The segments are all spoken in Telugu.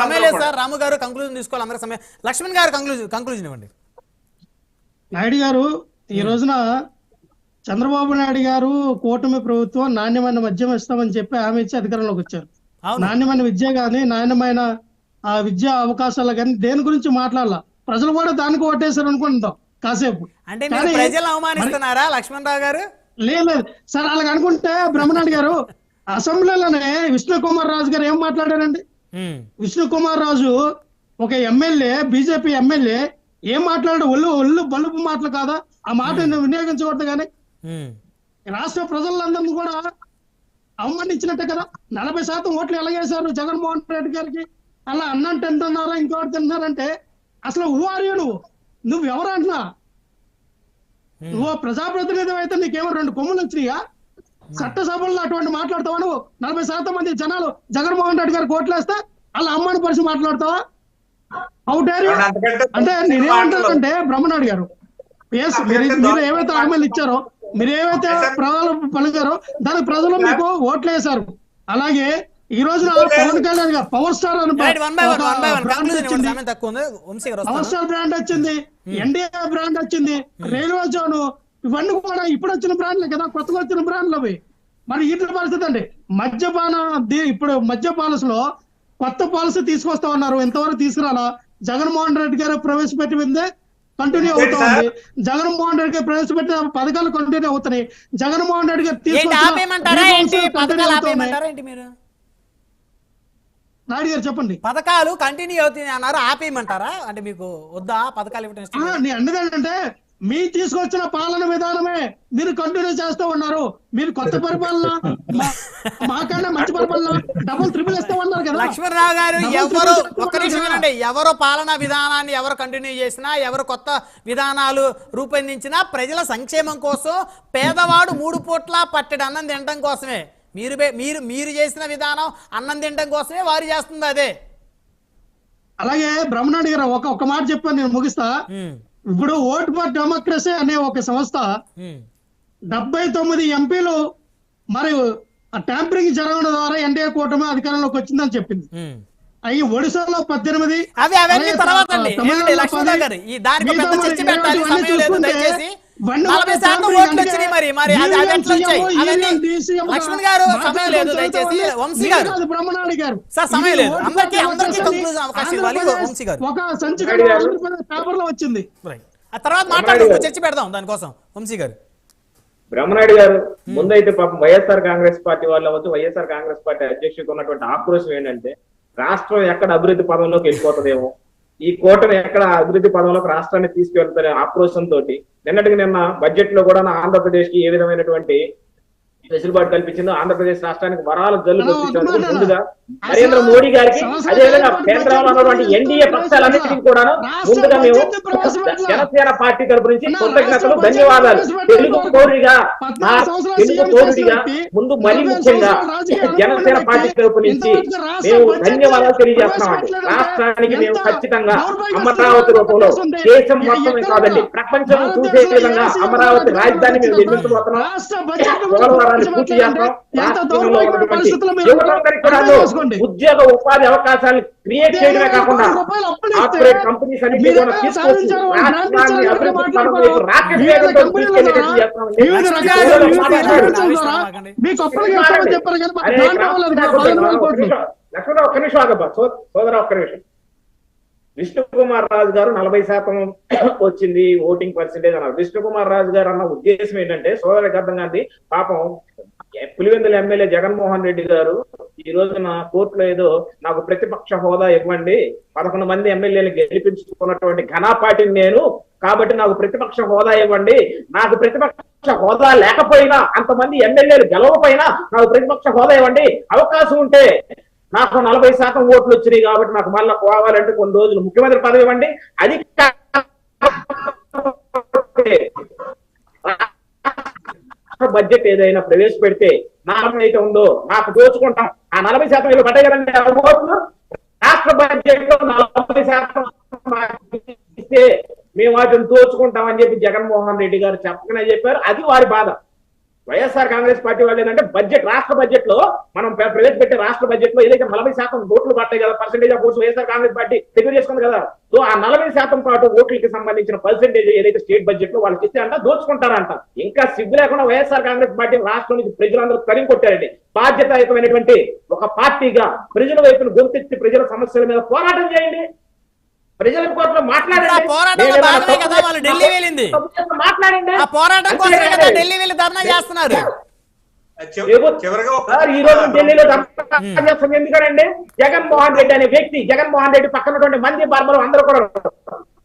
సమయం లేదు. సార్. రాము గారు కంక్లూజన్ తీసుకోవాలి. అందరూ సమయం. లక్ష్మణ్ గారు కంక్లూజన్ కంక్లూజన్ ఇవ్వండి. నాయుడు గారు ఈ రోజున చంద్రబాబు నాయుడు గారు కూటమి ప్రభుత్వం నాణ్యమైన మద్యం ఇస్తామని చెప్పి హామీ ఇచ్చి అధికారంలోకి వచ్చారు. నాణ్యమైన విద్య కానీ నాణ్యమైన ఆ విద్యా అవకాశాలు కానీ దేని గురించి మాట్లాడాల? ప్రజలు కూడా దానికి ఓటేశారు అనుకుంటాం కాసేపు. అంటే ప్రజలు అవమానిస్తున్నారా లక్ష్మణ్ రావు గారు? లేదు లేదు. సార్ అలాగ అనుకుంటే బ్రహ్మనాయుడు గారు అసెంబ్లీలోనే విష్ణు కుమార్ రాజు గారు ఏం మాట్లాడారండి? విష్ణు కుమార్ రాజు ఒక ఎమ్మెల్యే బీజేపీ ఎమ్మెల్యే ఏం మాట్లాడు ఒళ్ళు ఒళ్ళు బలుపు మాటలు కాదా? ఆ మాట వినియోగించకూడదు కానీ. రాష్ట్ర ప్రజలందరినీ కూడా అవమానించినట్టే కదా? నలభై శాతం ఓట్లు ఎలాగేశారు జగన్మోహన్ రెడ్డి గారికి? అలా అన్నం తింటున్నారా ఇంకోటి తింటున్నారంటే అసలు ఊ ఆర్ యు నువ్వు? నువ్వు ఎవరు అంటున్నా నువ్వు ప్రజాప్రతినిధి అయితే నీకేమో రెండు కొమ్ములు వచ్చినాయా? చట్టసభల్లో అటువంటి మాట్లాడతావా నువ్వు? నలభై శాతం మంది జనాలు జగన్మోహన్ రెడ్డి గారికి ఓట్లేస్తే అలా అమ్మాని పరిచి మాట్లాడతావా? అవుట్ అంటే నేనేమంటానంటే బ్రహ్మనాయుడు గారు. ఎస్ మీరు ఏవైతే హామీలు ఇచ్చారో మీరు ఏవైతే ప్రజలు పలికారో దానికి ప్రజలు మీకు ఓట్లు వేశారు. అలాగే ఈ రోజు పవన్ కళ్యాణ్ గారు పవర్ స్టార్ అని గారు పవర్ స్టార్ బ్రాండ్ వచ్చింది. ఎన్డీఏ బ్రాండ్ వచ్చింది. రైల్వే జోన్ ఇవన్నీ కూడా ఇప్పుడు వచ్చిన బ్రాండ్లే కదా కొత్తగా వచ్చిన బ్రాండ్లు అవి. మరి ఇట్ల పరిస్థితి అండి మద్యపాన ది- ఇప్పుడు మద్య పాలసీలో కొత్త పాలసీ తీసుకొస్తా ఉన్నారు. ఎంతవరకు తీసుకురాలా? జగన్మోహన్ రెడ్డి గారు ప్రవేశపెట్టిందే కంటిన్యూ ఏంటి అవుతా ఉంది. జగన్మోహన్ రెడ్డి గారు ప్రవేశపెట్టిన పథకాలు కంటిన్యూ అవుతున్నాయి. జగన్మోహన్ రెడ్డి గారు మీరు? నాయుడు గారు చెప్పండి. పథకాలు కంటిన్యూ అవుతున్నాయి అన్నారు ఆపేయమంటారా? అంటే మీకు వద్దా? పథకాలు ఇవ్వడం అందుకంటే మీ తీసుకొచ్చిన పాలన విధానమే మీరు కంటిన్యూ చేస్తూ ఉన్నారు. మీరు కొత్త పరిపాలన మాకన్నా మంచి పరిపాలన డబుల్ త్రిపుల్ ఇస్తా ఉన్నారు కదా. లక్ష్మణరావు గారు ఎవరు ఒక్క నిమిషం వినండి. ఎవరు పాలనా విధానాన్ని ఎవరు కంటిన్యూ చేసినా ఎవరు కొత్త విధానాలు రూపొందించినా ప్రజల సంక్షేమం కోసం పేదవాడు మూడు పూట్ల పట్టెడు అన్నం తినడం కోసమే. మీరు మీరు మీరు చేసిన విధానం అన్నం తినడం కోసమే వారు చేస్తుంది అదే. అలాగే బ్రహ్మనాయుడు గారు ఒక ఒక మాట చెప్పాను నేను ముగిస్తా. ఇప్పుడు ఓట్ ఫర్ డెమోక్రసీ అనే ఒక సంస్థ డెబ్బై తొమ్మిది ఎంపీలు మరి ట్యాంపరింగ్ జరగడం ద్వారా ఎన్డీఏ కూటమి అధికారంలోకి వచ్చిందని చెప్పింది. అవి ఒడిశాలో పద్దెనిమిది అవి అవన్నీ తర్వాత అండి. గారు ఈ దానికి పెద్ద చర్చ పెట్టాలి సమయం లేదు దయచేసి. మరి మరి లక్ష్మణ్ గారు సమయం లేదు దయచేసి వంశీ గారు. బ్రహ్మనాయుడు గారు. సార్, సమయం ఇది లేదు. ఓటు అందరికీ- పట్ల అందరికీ వచ్చేసి conclusion అవకాశం ఇవ్వాలి. ఆంధ్రప్రదేశ్ వంశీ గారు. ఒక సంచిక నాయుడు గారు. ఆంధ్రప్రదేశ్ పేపర్లో వచ్చింది. రైట్ ఆ తర్వాత మాట్లాడుతూ చర్చ పెడదాం దానికోసం. వంశీ గారు. బ్రహ్మనాయుడు గారు ముందైతే పాపం వైఎస్ఆర్ కాంగ్రెస్ పార్టీ వాళ్ళు అవ్వచ్చు వైఎస్ఆర్ కాంగ్రెస్ పార్టీ అధ్యక్షుడికి ఉన్నటువంటి ఆక్రోశం ఏంటంటే రాష్ట్రం ఎక్కడ అభివృద్ధి పదంలోకి వెళ్ళిపోతుందేమో ఈ కూటమి ఎక్కడ అభివృద్ధి పదంలోకి రాష్ట్రాన్ని తీసుకెళ్తారనే ఆక్రోశంతో నిన్నటికి నిన్న బడ్జెట్లో కూడా ఆంధ్రప్రదేశ్కి ఏ విధమైనటువంటి వెసులుబాటు కల్పించిందో ఆంధ్రప్రదేశ్ రాష్ట్రానికి వరాల జల్లు మాట ముందుగా నరేంద్ర మోడీ గారికి అదేవిధంగా కేంద్రంలో ఉన్నటువంటి ఎన్డీఏ పక్షాలన్నిటికీ కూడా ముందుగా మేము. జనసేన పార్టీ తరపు నుంచి కృతజ్ఞతలు ధన్యవాదాలు తెలుగు నా సంవత్సరాలు తెలుగు వ్యక్తి, ముందు మరీ ముఖ్యంగా జనసేన పార్టీ తరపు నుంచి మేము ధన్యవాదాలు తెలియజేస్తున్నామండి ప్రవేశపెట్టలేదంటే రాష్ట్రానికి మేము ఖచ్చితంగా అమరావతి రూపంలో. దేశం మొత్తమే కాదండి ప్రపంచం చూసే విధంగా అమరావతి రాజధాని మేము నిర్మించబోతున్నాం ఉద్యోగ ఉపాధి అవకాశాలు క్రియేట్ చేయడమే కాకుండా కార్పొరేట్ కంపెనీస్ అప్పులు ఇస్తామని చెప్పారు కదా ఒక్క నిమిషం, ఆగబ్బా. సోదర ఒక్క నిమిషం. విష్ణుకుమార్ రాజు గారు నలభై శాతం వచ్చింది ఓటింగ్ పర్సెంటేజ్ అన్నారు. విష్ణుకుమార్ రాజు గారు అన్న ఉద్దేశం ఏంటంటే సోదర అర్థం కాదు పాపం పులివెందుల ఎమ్మెల్యే జగన్మోహన్ రెడ్డి గారు ఈ రోజున కోర్టులో ఏదో నాకు ప్రతిపక్ష హోదా ఇవ్వండి పదకొండు మంది ఎమ్మెల్యేలు గెలిపించుకున్నటువంటి ఘనాపాటిని నేను కాబట్టి నాకు ప్రతిపక్ష హోదా ఇవ్వండి. నాకు ప్రతిపక్ష హోదా లేకపోయినా అంతమంది ఎమ్మెల్యేలు గెలవకపోయినా నాకు ప్రతిపక్ష హోదా ఇవ్వండి. అవకాశం ఉంటే నాకు నలభై శాతం ఓట్లు వచ్చినాయి కాబట్టి నాకు మళ్ళీ పోవాలంటే కొన్ని రోజులు. ముఖ్యమంత్రి పదవి ఇవ్వండి. అది రాష్ట్ర బడ్జెట్ ఏదైనా ప్రవేశపెడితే నాకు అయితే ఉందో నాకు దోచుకుంటాం. ఆ నలభై శాతం వీళ్ళు పట్టాయి కదండి ఆ ఓట్లు. రాష్ట్ర బడ్జెట్లో నలభై శాతం ఇస్తే మేము వాటిని దోచుకుంటామని చెప్పి జగన్మోహన్ రెడ్డి గారు చెప్పకనే చెప్పారు. అది వారి బాధ. వైఎస్ఆర్ కాంగ్రెస్ పార్టీ వాళ్ళు ఏంటంటే బడ్జెట్ రాష్ట్ర బడ్జెట్లో మనం ప్రవేశపెట్టే రాష్ట్ర బడ్జెట్లో ఏదైతే నలభై శాతం ఓట్లు పడతాయి కదా percentage of votes YSR Congress party secure చేసుకుంది కదా. సో ఆ నలభై శాతం పాటు ఓట్లకి సంబంధించిన పర్సెంటేజ్ ఏదైతే స్టేట్ బడ్జెట్లో వాళ్ళకి ఇస్తే అంట దోచుకుంటారంట. ఇంకా సిగ్గు లేకుండా వైఎస్ఆర్ కాంగ్రెస్ పార్టీ రాష్ట్రం నుంచి ప్రజలందరూ తరిమి కొట్టారండి. బాధ్యతాయుతమైనటువంటి ఒక పార్టీగా ప్రజల వైపును గొంతెత్తి ప్రజల సమస్యల మీద పోరాటం చేయండి. ప్రజల కోర్టులో మాట్లాడండి. మాట్లాడండి. ఆ పోరాటం కోసమే కదా ఢిల్లీ వెళ్ళి ధర్నా చేస్తున్నారు. చివ- ఏవో- చివరిగా ఒక సార్, ఈ రోజు ఢిల్లీలో ధర్నా చేస్తుంది ఎందుకంటే జగన్మోహన్ రెడ్డి అనే వ్యక్తి జగన్మోహన్ రెడ్డి పక్కన ఉన్నటువంటి మంది బార్బలు అందరూ కూడా.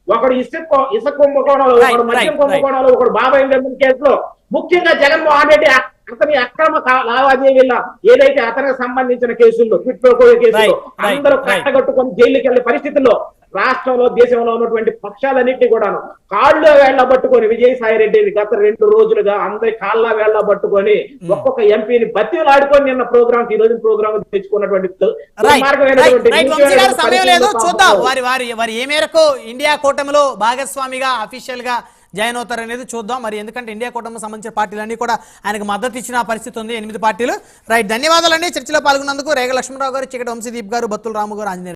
ఒకడు ఇసుక ఇసుక కుంభకోణంలో ఒకడు మద్యం కుంభకోణంలో ఒకడు బాబాయ్ కేసులో ముఖ్యంగా జగన్మోహన్ రెడ్డి అతని అక్రమ లావాదేవీల ఏదైతే అతనికి సంబంధించిన కేసుల్లో క్విట్ కో కేసులో అందరూ. కట్టగట్టుకొని జైలుకి వెళ్ళే పరిస్థితుల్లో రాష్ట్రంలో దేశంలో ఉన్నటువంటి పక్షాలన్నింటినీ కూడాను కాళ్ళు వేళ్ళ పట్టుకొని విజయసాయి రెడ్డిని గత రెండు రోజులుగా అందరి కాళ్ళ వేళ్ళ పట్టుకొని ఒక్కొక్క ఎంపీని బతిలాడుకొని నిన్న ప్రోగ్రామ్ ఈ రోజు ప్రోగ్రామ్ తెచ్చుకున్నటువంటి వారి వారి వారి ఏ మేరకు ఇండియా కూటమిలో భాగస్వామిగా అఫీషియల్గా జాయిన్ అవుతారు అనేది చూద్దాం. మరి ఎందుకంటే ఇండియా కూటమికి సంబంధించిన పార్టీలన్నీ కూడా ఆయనకు మద్దతు ఇచ్చిన పరిస్థితి ఉంది. ఎనిమిది పార్టీలు. రైట్ ధన్యవాదాలండి. చర్చలో పాల్గొన్నందుకు రేగ లక్ష్మణరావు గారు చికటి వంశీదీప్ గారు బత్తుల రాము గారు ఆంజనేయ